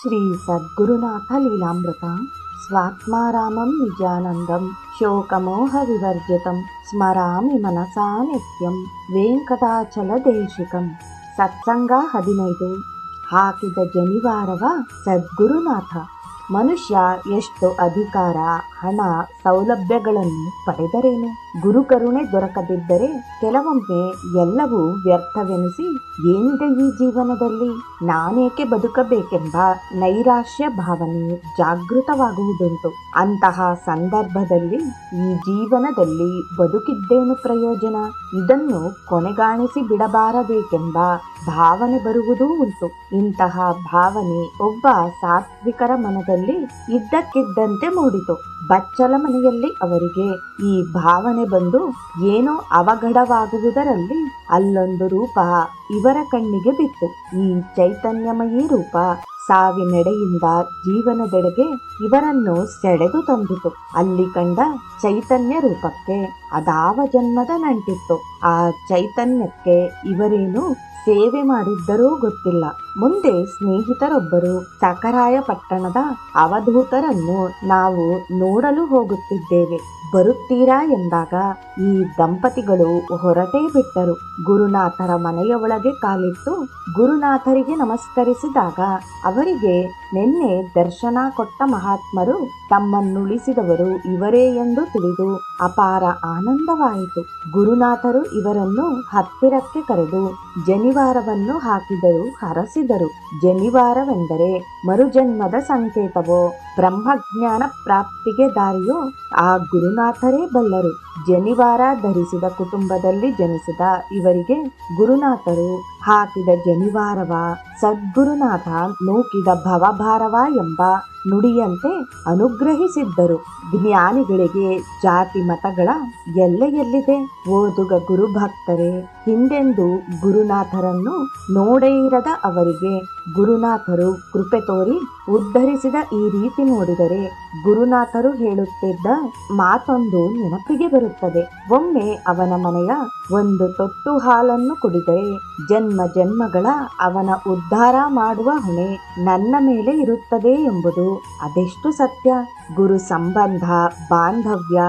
ಶ್ರೀ ಸದ್ಗುರುನಾಥ ಲೀಲಾಮೃತ ಸ್ವಾತ್ಮಾರಾಮಂ ನಿಜಾನಂದಂ ಶೋಕಮೋಹ ವಿವರ್ಜಿತಂ ಸ್ಮರಾಮಿ ಮನಸಾ ನಿತ್ಯಂ ವೆಂಕಟಾಚಲದೇಶಿಕಂ ಸತ್ಸಂಗ ಹದಿನೈದು ಹಾಕಿದ ಜನಿವಾರವ ಸದ್ಗುರುನಾಥ ಮನುಷ್ಯ ಎಷ್ಟು ಅಧಿಕಾರ ಹಣ ಸೌಲಭ್ಯಗಳನ್ನು ಪಡೆದರೇನು? ಗುರುಕರುಣೆ ದೊರಕದಿದ್ದರೆ ಕೆಲವೊಮ್ಮೆ ಎಲ್ಲವೂ ವ್ಯರ್ಥವೆನಿಸಿ ಏನಿದೆ ಈ ಜೀವನದಲ್ಲಿ? ನಾನೇಕೆ ಬದುಕಬೇಕೆಂಬ ನೈರಾಶ್ಯ ಭಾವನೆ ಜಾಗೃತವಾಗುವುದುಂಟು. ಅಂತಹ ಸಂದರ್ಭದಲ್ಲಿ ಈ ಜೀವನದಲ್ಲಿ ಬದುಕಿದ್ದೇನು ಪ್ರಯೋಜನ? ಇದನ್ನು ಕೊನೆಗಾಣಿಸಿ ಬಿಡಬಾರಬೇಕೆಂಬ ಭಾವನೆ ಬರುವುದೂ ಉಂಟು. ಇಂತಹ ಭಾವನೆ ಒಬ್ಬ ಸಾತ್ವಿಕರ ಮನದಲ್ಲಿ ಇದ್ದಕ್ಕಿದ್ದಂತೆ ಮೂಡಿತು. ಬಚ್ಚಲ ಮನೆಯಲ್ಲಿ ಅವರಿಗೆ ಈ ಭಾವನೆ ಬಂದು ಏನೋ ಅವಘಡವಾಗುವುದರಲ್ಲಿ ಅಲ್ಲೊಂದು ರೂಪ ಇವರ ಕಣ್ಣಿಗೆ ಬಿತ್ತು. ಈ ಚೈತನ್ಯಮಯೀ ರೂಪ ಸಾವಿನೆಡೆಯಿಂದ ಜೀವನದೆಡೆಗೆ ಇವರನ್ನು ಸೆಳೆದು ತಂದಿತು. ಅಲ್ಲಿ ಕಂಡ ಚೈತನ್ಯ ರೂಪಕ್ಕೆ ಅದಾವ ಜನ್ಮದ ನಂಟಿತ್ತು. ಆ ಚೈತನ್ಯಕ್ಕೆ ಇವರೇನು ಸೇವೆ ಮಾಡಿದ್ದರೂ ಗೊತ್ತಿಲ್ಲ. ಮುಂದೆ ಸ್ನೇಹಿತರೊಬ್ಬರು ಸಕರಾಯ ಪಟ್ಟಣದ ಅವಧೂತರನ್ನು ನಾವು ನೋಡಲು ಹೋಗುತ್ತಿದ್ದೇವೆ. ಬರುತ್ತೀರಾ ಎಂದಾಗ ಈ ದಂಪತಿಗಳು ಹೊರಟೇ ಬಿಟ್ಟರು. ಗುರುನಾಥರ ಮನೆಯ ಒಳಗೆ ಕಾಲಿಟ್ಟು ಗುರುನಾಥರಿಗೆ ನಮಸ್ಕರಿಸಿದಾಗ ಅವರಿಗೆ ನಿನ್ನೆ ದರ್ಶನ ಕೊಟ್ಟ ಮಹಾತ್ಮರು ತಮ್ಮನ್ನುಳಿಸಿದವರು ಇವರೇ ಎಂದು ತಿಳಿದು ಅಪಾರ ಆನಂದವಾಯಿತು. ಗುರುನಾಥರು ಇವರನ್ನು ಹತ್ತಿರಕ್ಕೆ ಕರೆದು ಜನಿವಾರವನ್ನು ಹಾಕಿದರು, ಹರಸಿದರು. ಜನಿವಾರವೆಂದರೆ ಮರುಜನ್ಮದ ಸಂಕೇತವೋ? ಬ್ರಹ್ಮಜ್ಞಾನ ಪ್ರಾಪ್ತಿಗೆ ದಾರಿಯೋ? ಆ ಗುರುನಾಥರೇ ಬಲ್ಲರು. ಜನಿವಾರ ಧರಿಸಿದ ಕುಟುಂಬದಲ್ಲಿ ಜನಿಸಿದ ಇವರಿಗೆ ಗುರುನಾಥರು. ಹಾಕಿದ ಜನಿವಾರವ ಸದ್ಗುರುನಾಥ ನೂಕಿದ ಭವಭಾರವ ಎಂಬ ನುಡಿಯಂತೆ ಅನುಗ್ರಹಿಸಿದ್ದರು. ಜ್ಞಾನಿಗಳಿಗೆ ಜಾತಿ ಮತಗಳ ಎಲ್ಲೆಯಲ್ಲಿದೆ ಓದುಗ ಗುರುಭಕ್ತರೇ, ಹಿಂದೆಂದು ಗುರುನಾಥರನ್ನು ನೋಡೇ ಇರದ ಅವರಿಗೆ ಗುರುನಾಥರು ಕೃಪೆ ತೋರಿ ಉದ್ಧರಿಸಿದ ಈ ರೀತಿ ನೋಡಿದರೆ ಗುರುನಾಥರು ಹೇಳುತ್ತಿದ್ದ ಮಾತೊಂದು ನೆನಪಿಗೆ ಬರುತ್ತದೆ. ಒಮ್ಮೆ ಅವನ ಮನೆಯ ಒಂದು ತೊಟ್ಟು ಹಾಲನ್ನು ಕುಡಿದರೆ ಜನ್ಮ ಜನ್ಮಗಳ ಅವನ ಉದ್ಧಾರ ಮಾಡುವ ಹೊಣೆ ನನ್ನ ಮೇಲೆ ಇರುತ್ತದೆ ಎಂಬುದು ಅದೆಷ್ಟು ಸತ್ಯ? ಗುರು ಸಂಬಂಧ, ಬಾಂಧವ್ಯ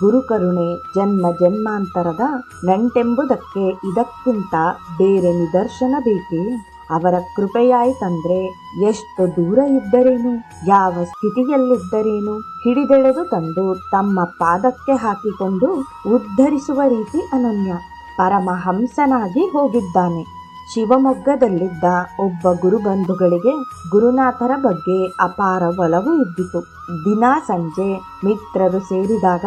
ಗುರುಕರುಣೆ ಜನ್ಮ ಜನ್ಮಾಂತರದ ನಂಟೆಂಬುದಕ್ಕೆ ಇದಕ್ಕಿಂತ ಬೇರೆ ನಿದರ್ಶನ ಬೇಕೇ? ಅವರ ಕೃಪೆಯಾಯ್ತಂದ್ರೆ ಎಷ್ಟು ದೂರ ಇದ್ದರೇನು? ಯಾವ ಸ್ಥಿತಿಯಲ್ಲಿದ್ದರೇನು? ಹಿಡಿದೆಳೆದು ತಂದು ತಮ್ಮ ಪಾದಕ್ಕೆ ಹಾಕಿಕೊಂಡು ಉದ್ಧರಿಸುವ ರೀತಿ ಅನನ್ಯ. ಪರಮಹಂಸನಾಗಿ ಹೋಗಿದ್ದಾನೆ. ಶಿವಮೊಗ್ಗದಲ್ಲಿದ್ದ ಒಬ್ಬ ಗುರುಬಂಧುಗಳಿಗೆ ಗುರುನಾಥರ ಬಗ್ಗೆ ಅಪಾರ ಒಲವು ಇದ್ದಿತು. ದಿನಾ ಸಂಜೆ ಮಿತ್ರರು ಸೇರಿದಾಗ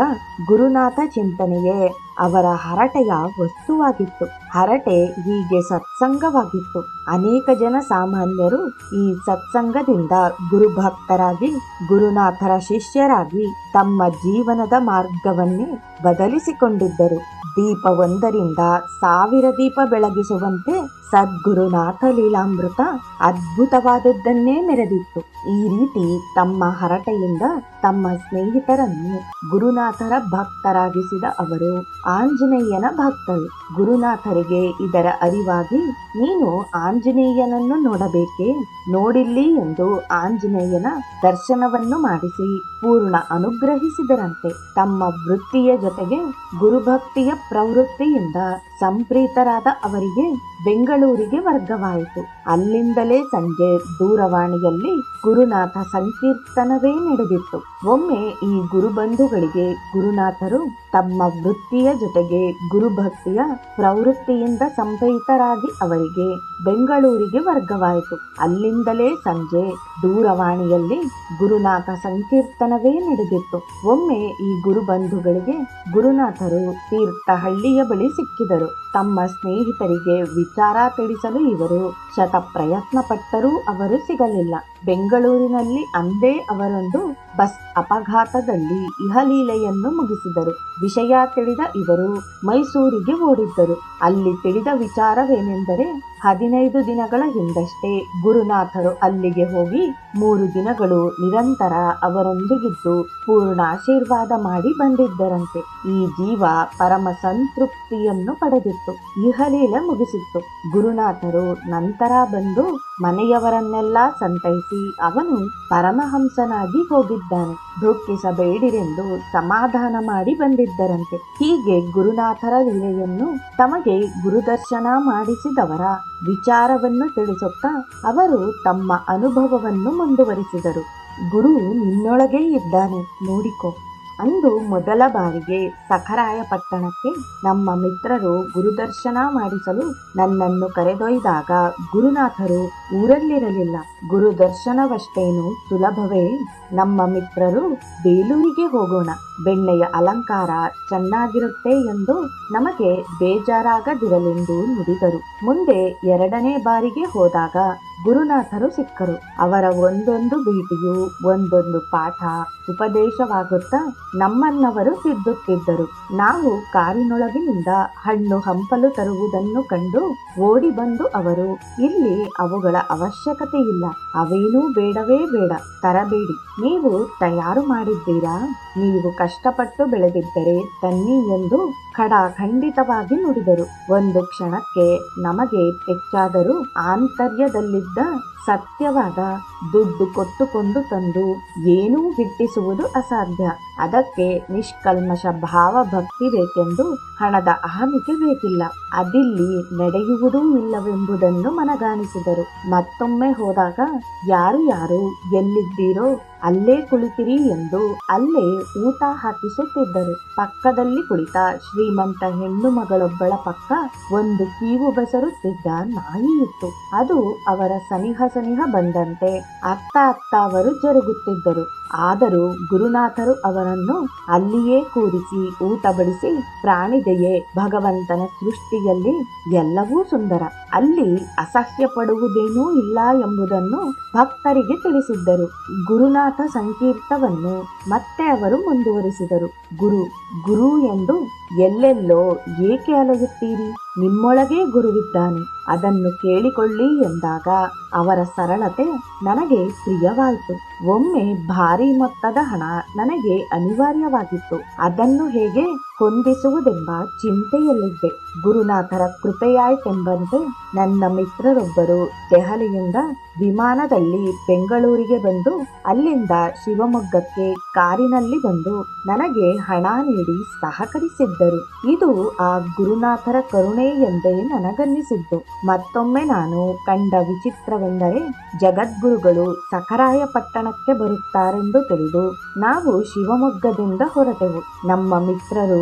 ಗುರುನಾಥ ಚಿಂತನೆಯೇ ಅವರ ಹರಟೆಯ ವಸ್ತುವಾಗಿತ್ತು. ಹರಟೆ ಹೀಗೆ ಸತ್ಸಂಗವಾಗಿತ್ತು. ಅನೇಕ ಜನ ಸಾಮಾನ್ಯರು ಈ ಸತ್ಸಂಗದಿಂದ ಗುರುಭಕ್ತರಾಗಿ, ಗುರುನಾಥರ ಶಿಷ್ಯರಾಗಿ ತಮ್ಮ ಜೀವನದ ಮಾರ್ಗವನ್ನೇ ಬದಲಿಸಿಕೊಂಡಿದ್ದರು. ದೀಪವೊಂದರಿಂದ ಸಾವಿರ ದೀಪ ಬೆಳಗಿಸುವಂತೆ ಸದ್ಗುರುನಾಥ ಲೀಲಾಮೃತ ಅದ್ಭುತವಾದದ್ದನ್ನೇ ಮೆರೆದಿತ್ತು. ಈ ರೀತಿ ತಮ್ಮ ಹರಟೆಯಿಂದ ತಮ್ಮ ಸ್ನೇಹಿತರನ್ನು ಗುರುನಾಥರ ಭಕ್ತರಾಗಿಸಿದ ಅವರು ಆಂಜನೇಯನ ಭಕ್ತರು. ಗುರುನಾಥರಿಗೆ ಇದರ ಅರಿವಾಗಿ, ನೀನು ಆಂಜನೇಯನನ್ನು ನೋಡಬೇಕೇ? ನೋಡಿಲ್ಲಿ ಎಂದು ಆಂಜನೇಯನ ದರ್ಶನವನ್ನು ಮಾಡಿಸಿ, ಪೂರ್ಣ ಅನುಗ್ರಹಿಸಿದರಂತೆ. ತಮ್ಮ ವೃತ್ತಿಯ ಜೊತೆಗೆ ಗುರುಭಕ್ತಿಯ ಪ್ರವೃತ್ತಿಯಿಂದ ಸಂಪ್ರೀತರಾದ ಅವರಿಗೆ ಬೆಂಗಳೂರಿಗೆ ವರ್ಗವಾಯಿತು. ಅಲ್ಲಿಂದಲೇ ಸಂಜೆ ದೂರವಾಣಿಯಲ್ಲಿ ಗುರುನಾಥ ಸಂಕೀರ್ತನವೇ ನಡೆದಿತ್ತು. ಒಮ್ಮೆ ಈ ಗುರುಬಂಧುಗಳಿಗೆ ಗುರುನಾಥರು ತಮ್ಮ ವೃತ್ತಿಯ ಜೊತೆಗೆ ಗುರುಭಕ್ತಿಯ ಪ್ರವೃತ್ತಿಯಿಂದ ಸಂಪ್ರೀತರಾಗಿ ಅವರಿಗೆ ಬೆಂಗಳೂರಿಗೆ ವರ್ಗವಾಯಿತು. ಅಲ್ಲಿಂದಲೇ ಸಂಜೆ ದೂರವಾಣಿಯಲ್ಲಿ ಗುರುನಾಥ ಸಂಕೀರ್ತನವೇ ನಡೆದಿತ್ತು. ಒಮ್ಮೆ ಈ ಗುರುಬಂಧುಗಳಿಗೆ ಗುರುನಾಥರು ತೀರ್ಥಹಳ್ಳಿಯ ಬಳಿ ಸಿಕ್ಕಿದರು. ತಮ್ಮ ಸ್ನೇಹಿತರಿಗೆ ವಿಚಾರ ತಿಳಿಸಲು ಇವರು ಶತ ಪ್ರಯತ್ನ ಪಟ್ಟರೂ ಅವರು ಸಿಗಲಿಲ್ಲ. ಬೆಂಗಳೂರಿನಲ್ಲಿ ಅಂದೇ ಅವರೊಂದು ಬಸ್ ಅಪಘಾತದಲ್ಲಿ ಇಹಲೀಲೆಯನ್ನು ಮುಗಿಸಿದರು. ವಿಷಯ ತಿಳಿದ ಇವರು ಮೈಸೂರಿಗೆ ಓಡಿದ್ದರು. ಅಲ್ಲಿ ತಿಳಿದ ವಿಚಾರವೇನೆಂದರೆ, ಹದಿನೈದು ದಿನಗಳ ಹಿಂದಷ್ಟೇ ಗುರುನಾಥರು ಅಲ್ಲಿಗೆ ಹೋಗಿ ಮೂರು ದಿನಗಳು ನಿರಂತರ ಅವರೊಂದಿಗಿದ್ದು ಪೂರ್ಣ ಆಶೀರ್ವಾದ ಮಾಡಿ ಬಂದಿದ್ದರಂತೆ. ಈ ಜೀವ ಪರಮ ಸಂತೃಪ್ತಿಯನ್ನು ಪಡೆದಿತ್ತು. ಇಹಲೀಲೆ ಮುಗಿಸಿತ್ತು. ಗುರುನಾಥರು ನಂತರ ಬಂದು ಮನೆಯವರನ್ನೆಲ್ಲ ಸಂತೈಸಿ ಅವನು ಪರಮಹಂಸನಾಗಿ ಹೋಗಿದ್ದಾನೆ. ದುಃಖಿಸಬೇಡಿರೆಂದು ಸಮಾಧಾನ ಮಾಡಿ ಬಂದಿದ್ದರಂತೆ. ಹೀಗೆ ಗುರುನಾಥರ ಲೀಲೆಯನ್ನು ತಮಗೆ ಗುರುದರ್ಶನ ಮಾಡಿಸಿದವರ ವಿಚಾರವನ್ನು ತಿಳಿಸುತ್ತಾ ಅವರು ತಮ್ಮ ಅನುಭವವನ್ನು ಮುಂದುವರಿಸಿದರು. ಗುರು ನಿನ್ನೊಳಗೇ ಇದ್ದಾನೆ. ನೋಡಿಕೊ. ಅಂದು ಮೊದಲ ಬಾರಿಗೆ ಸಖರಾಯ ಪಟ್ಟಣಕ್ಕೆ ನಮ್ಮ ಮಿತ್ರರು ಗುರುದರ್ಶನ ಮಾಡಿಸಲು ನನ್ನನ್ನು ಕರೆದೊಯ್ದಾಗ ಗುರುನಾಥರು ಊರಲ್ಲಿರಲಿಲ್ಲ. ಗುರುದರ್ಶನವಷ್ಟೇನು ಸುಲಭವೇ? ನಮ್ಮ ಮಿತ್ರರು ಬೇಲೂರಿಗೆ ಹೋಗೋಣ. ಬೆಣ್ಣೆಯ ಅಲಂಕಾರ ಚೆನ್ನಾಗಿರುತ್ತೆ ಎಂದು ನಮಗೆ ಬೇಜಾರಾಗದಿರಲೆಂದು ನುಡಿದರು. ಮುಂದೆ ಎರಡನೇ ಬಾರಿಗೆ ಹೋದಾಗ ಗುರುನಾಥರು ಸಿಕ್ಕರು. ಅವರ ಒಂದೊಂದು ಭೇಟಿಯು, ಒಂದೊಂದು ಪಾಠ ಉಪದೇಶವಾಗುತ್ತಾ ನಮ್ಮನ್ನವರು ತಿದ್ದುತ್ತಿದ್ದರು ನಾವು ಕಾರಿನೊಳಗಿನಿಂದ ಹಣ್ಣು ಹಂಪಲು ತರುವುದನ್ನು ಕಂಡು ಓಡಿ ಬಂದು ಅವರು, ಇಲ್ಲಿ ಅವುಗಳ ಅವಶ್ಯಕತೆ ಇಲ್ಲ ಅವೇನೂ ಬೇಡವೇ ಬೇಡ. ತರಬೇಡಿ. ನೀವು ತಯಾರು ಮಾಡಿದ್ದೀರಾ? ನೀವು ಕಷ್ಟಪಟ್ಟು ಬೆಳೆದಿದ್ದರೆ ತನ್ನಿ ಎಂದು ಖಡಾಖಂಡಿತವಾಗಿ ನುಡಿದರು. ಒಂದು ಕ್ಷಣಕ್ಕೆ ನಮಗೆ ಪೆಚ್ಚಾದರೂ ಆಂತರ್ಯದಲ್ಲಿದ್ದ ಸತ್ಯವಾದ ದುಡ್ಡು ಕೊಟ್ಟುಕೊಂಡು ತಂದು ಏನೂ ಗಿಟ್ಟಿಸುವುದು ಅಸಾಧ್ಯ. ಅದಕ್ಕೆ ನಿಷ್ಕಲ್ಮಶ ಭಾವ ಭಕ್ತಿ ಬೇಕೆಂದು ಹಣದ ಅಹಮಿಕೆ ಬೇಕಿಲ್ಲ. ಅದಿಲ್ಲಿ ನಡೆಯುವುದೂ ಇಲ್ಲವೆಂಬುದನ್ನು ಮನಗಾಣಿಸಿದರು. ಮತ್ತೊಮ್ಮೆ ಹೋದಾಗ, ಯಾರು ಯಾರು, ಎಲ್ಲಿದ್ದೀರೋ ಅಲ್ಲೇ ಕುಳಿತಿರಿ ಎಂದು ಅಲ್ಲೇ ಊಟ ಹಾಕಿಸುತ್ತಿದ್ದರು. ಪಕ್ಕದಲ್ಲಿ ಕುಳಿತ ಶ್ರೀಮಂತ ಹೆಣ್ಣು ಮಗಳೊಬ್ಬಳ ಪಕ್ಕ ಒಂದು ಕೀವು ಬಸರುತ್ತಿದ್ದ ನಾಯಿ ಇತ್ತು ಅದು ಅವರ ಸನಿಹ ಸನಿಹ ಬಂದಂತೆ ಅತ್ತ ಅತ್ತ ಅವರು ಜರುಗುತ್ತಿದ್ದರು. ಆದರೂ ಗುರುನಾಥರು ಅವರನ್ನು ಅಲ್ಲಿಯೇ ಕೂರಿಸಿ ಊಟ ಬಡಿಸಿ ಪ್ರಾಣಿದೆಯೇ ಭಗವಂತನ ಸೃಷ್ಟಿಯಲ್ಲಿ ಎಲ್ಲವೂ ಸುಂದರ. ಅಲ್ಲಿ ಅಸಹ್ಯ ಪಡುವುದೇನೂ ಇಲ್ಲ ಎಂಬುದನ್ನು ಭಕ್ತರಿಗೆ ತಿಳಿಸಿದ್ದರು. ಗುರುನಾಥ ಸಂಕೀರ್ತವನ್ನು ಮತ್ತೆ ಅವರು ಮುಂದುವರಿಸಿದರು. ಗುರು ಗುರು ಎಂದು ಎಲ್ಲೆಲ್ಲೋ ಏಕೆ ಅಲೆಯುತ್ತೀರಿ? ನಿಮ್ಮೊಳಗೇ ಗುರುವಿದ್ದಾನೆ. ಅದನ್ನು ಕೇಳಿಕೊಳ್ಳಿ ಎಂದಾಗ ಅವರ ಸರಳತೆ ನನಗೆ ಪ್ರಿಯವಾಯಿತು. ಒಮ್ಮೆ ಭಾರಿ ಮೊತ್ತದ ಹಣ ನನಗೆ ಅನಿವಾರ್ಯವಾಗಿತ್ತು. ಅದನ್ನು ಹೇಗೆ ಹೊಂದಿಸುವುದೆಂಬ ಚಿಂತೆಯಲ್ಲಿದ್ದೆ. ಗುರುನಾಥರ ಕೃಪೆಯಾಯ್ತೆಂಬಂತೆ ನನ್ನ ಮಿತ್ರರೊಬ್ಬರು ದೆಹಲಿಯಿಂದ ವಿಮಾನದಲ್ಲಿ ಬೆಂಗಳೂರಿಗೆ ಬಂದು ಅಲ್ಲಿಂದ ಶಿವಮೊಗ್ಗಕ್ಕೆ ಕಾರಿನಲ್ಲಿ ಬಂದು ನನಗೆ ಹಣ ನೀಡಿ ಸಹಕರಿಸಿದ್ದರು. ಇದು ಆ ಗುರುನಾಥರ ಕರುಣೆ ಎಂದೇ ನನಗನ್ನಿಸಿದ್ದು ಮತ್ತೊಮ್ಮೆ ನಾನು ಕಂಡ ವಿಚಿತ್ರವೆಂದರೆ ಜಗದ್ಗುರುಗಳು ಸಖರಾಯ ಪಟ್ಟಣಕ್ಕೆ ಬರುತ್ತಾರೆಂದು ತಿಳಿದು ನಾವು ಶಿವಮೊಗ್ಗದಿಂದ ಹೊರಟೆವು. ನಮ್ಮ ಮಿತ್ರರು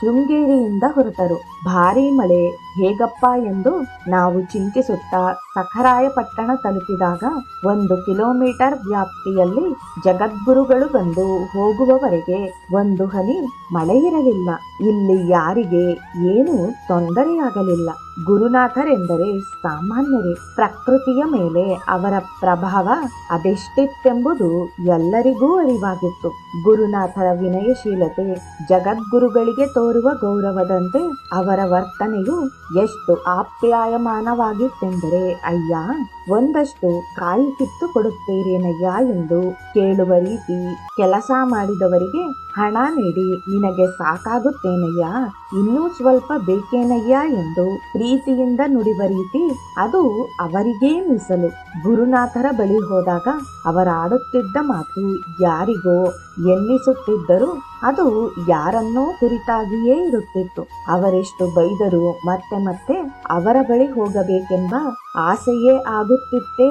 ಶೃಂಗೇರಿಯಿಂದ ಹೊರಟರು. ಭಾರೀ ಮಳೆ, ಹೇಗಪ್ಪ ಎಂದು ನಾವು ಚಿಂತಿಸುತ್ತಾ ಸಖರಾಯಪಟ್ಟಣ ತಲುಪಿದಾಗ ಒಂದು ಕಿಲೋಮೀಟರ್ ವ್ಯಾಪ್ತಿಯಲ್ಲಿ ಜಗದ್ಗುರುಗಳು ಬಂದು ಹೋಗುವವರೆಗೆ ಒಂದು ಹನಿ ಮಳೆ ಇರಲಿಲ್ಲ ಇಲ್ಲಿ ಯಾರಿಗೆ ಏನೂ ತೊಂದರೆಯಾಗಲಿಲ್ಲ. ಗುರುನಾಥರೆಂದರೆ ಸಾಮಾನ್ಯರೇ. ಪ್ರಕೃತಿಯ ಮೇಲೆ ಅವರ ಪ್ರಭಾವ ಅದೆಷ್ಟಿತ್ತೆಂಬುದು ಎಲ್ಲರಿಗೂ ಅರಿವಾಗಿತ್ತು. ಗುರುನಾಥರ ವಿನಯಶೀಲತೆ ಜಗದ್ಗುರುಗಳಿಗೆ ತೋರುವ ಗೌರವದಂತೆ ಅವರ ವರ್ತನೆಯು ಎಷ್ಟು ಆಪ್ಯಾಯಮಾನವಾಗಿತ್ತೆಂದರೆ ಅಯ್ಯ! ಒಂದಷ್ಟು ಕಾಯಿ ಕಿತ್ತು ಕೊಡುತ್ತೇರೇನಯ್ಯ ಎಂದು ಕೇಳುವ ರೀತಿ ಕೆಲಸ ಮಾಡಿದವರಿಗೆ ಹಣ ನೀಡಿ, ನಿನಗೆ ಸಾಕಾಗುತ್ತೇನಯ್ಯ? ಇನ್ನೂ ಸ್ವಲ್ಪ ಬೇಕೇನಯ್ಯ ಎಂದು ಪ್ರೀತಿಯಿಂದ ನುಡಿವ ರೀತಿ ಅದು ಅವರಿಗೇ ಮೀಸಲು. ಗುರುನಾಥರ ಬಳಿ ಹೋದಾಗ ಅವರಾಡುತ್ತಿದ್ದ ಮಾತು ಯಾರಿಗೋ ಎನ್ನಿಸುತ್ತಿದ್ದರೂ ಅದು ಯಾರನ್ನೋ ಕುರಿತಾಗಿಯೇ ಇರುತ್ತಿತ್ತು. ಅವರೆಷ್ಟು ಬೈದರೂ ಮತ್ತೆ ಮತ್ತೆ ಅವರ ಬಳಿ ಹೋಗಬೇಕೆಂಬ ಆಸೆಯೇ ಆಗುತ್ತಿತ್ತೇ.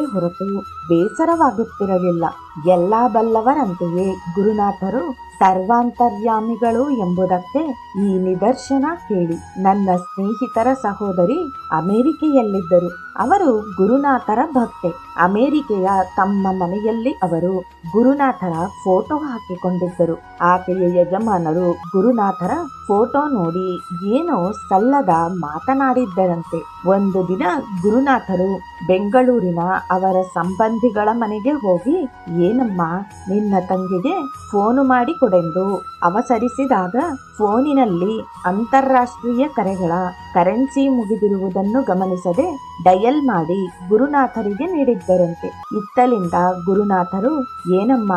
ಹೊರತು ಬೇಸರವಾಗುತ್ತಿರಲಿಲ್ಲ. ಎಲ್ಲ ಬಲ್ಲವರಂತೆಯೇ ಗುರುನಾಥರು ಸರ್ವಾಂತರ್ಯಾಮಿಗಳು ಎಂಬುದಕ್ಕೆ ಈ ನಿದರ್ಶನ ಕೇಳಿ. ನನ್ನ ಸ್ನೇಹಿತರ ಸಹೋದರಿ ಅಮೆರಿಕೆಯಲ್ಲಿದ್ದರು. ಅವರು ಗುರುನಾಥರ ಭಕ್ತೆ. ಅಮೆರಿಕೆಯ ತಮ್ಮ ಮನೆಯಲ್ಲಿ ಅವರು ಗುರುನಾಥರ ಫೋಟೋ ಹಾಕಿಕೊಂಡಿದ್ದರು. ಆಕೆಯ ಯಜಮಾನರು ಗುರುನಾಥರ ಫೋಟೋ ನೋಡಿ ಏನೋ ಸಲ್ಲದ ಮಾತನಾಡಿದ್ದರಂತೆ. ಒಂದು ದಿನ ಗುರುನಾಥರು ಬೆಂಗಳೂರಿನ ಅವರ ಸಂಬಂಧಿಗಳ ಮನೆಗೆ ಹೋಗಿ, ಏನಮ್ಮ, ನಿನ್ನ ತಂಗಿಗೆ ಫೋನು ಮಾಡಿ ಕೊಡೆಂದು ಅವಸರಿಸಿದಾಗ ಫೋನಿನಲ್ಲಿ ಅಂತಾರಾಷ್ಟ್ರೀಯ ಕರೆಗಳ ಕರೆನ್ಸಿ ಮುಗಿದಿರುವುದನ್ನು ಗಮನಿಸದೆ ಡಯಲ್ ಮಾಡಿ ಗುರುನಾಥರಿಗೆ ನೀಡಿದ್ದರಂತೆ. ಇತ್ತಲಿಂದ ಗುರುನಾಥರು, ಏನಮ್ಮ,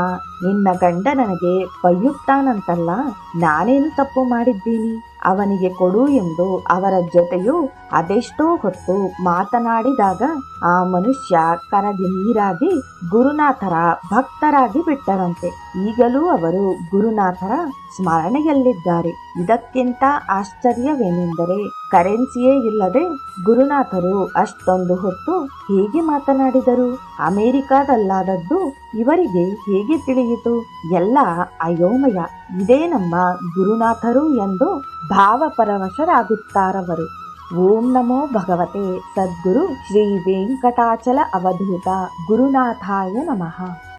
ನಿನ್ನ ಗಂಡ ನನಗೆ ಬೈಯುತ್ತಾನಂತಲ್ಲ ನಾನೇನು ತಪ್ಪು ಮಾಡಿದ್ದೀನಿ? ಅವನಿಗೆ ಕೊಡು ಎಂದು ಅವರ ಜೊತೆಯು ಅದೆಷ್ಟೋ ಹೊತ್ತು ಮಾತನಾಡಿದಾಗ ಆ ಮನುಷ್ಯ ಕರಗಿ ನೀರಾಗಿ ಗುರುನಾಥರ ಭಕ್ತರಾಗಿ ಬಿಟ್ಟರಂತೆ. ಈಗಲೂ ಅವರು ಗುರುನಾಥರ ಸ್ಮರಣೆಯಲ್ಲಿದ್ದಾರೆ. ಇದಕ್ಕಿಂತ ಆಶ್ಚರ್ಯವೇನೆಂದರೆ ಕರೆನ್ಸಿಯೇ ಇಲ್ಲದೆ ಗುರುನಾಥರು ಅಷ್ಟೊಂದು ಹೊತ್ತು ಹೇಗೆ ಮಾತನಾಡಿದರು? ಅಮೆರಿಕಾದಲ್ಲಾದದ್ದು ಇವರಿಗೆ ಹೇಗೆ ತಿಳಿಯಿತು? ಎಲ್ಲ ಅಯೋಮಯ. ಇದೇ ನಮ್ಮ ಗುರುನಾಥರು ಎಂದು ಭಾವಪರವಶರಾಗುತ್ತಾರವರು. ಓಂ ನಮೋ ಭಗವತೆ ಸದ್ಗುರು ಶ್ರೀ ವೆಂಕಟಾಚಲ ಅವಧೂತ ಗುರುನಾಥಾಯ ನಮಃ.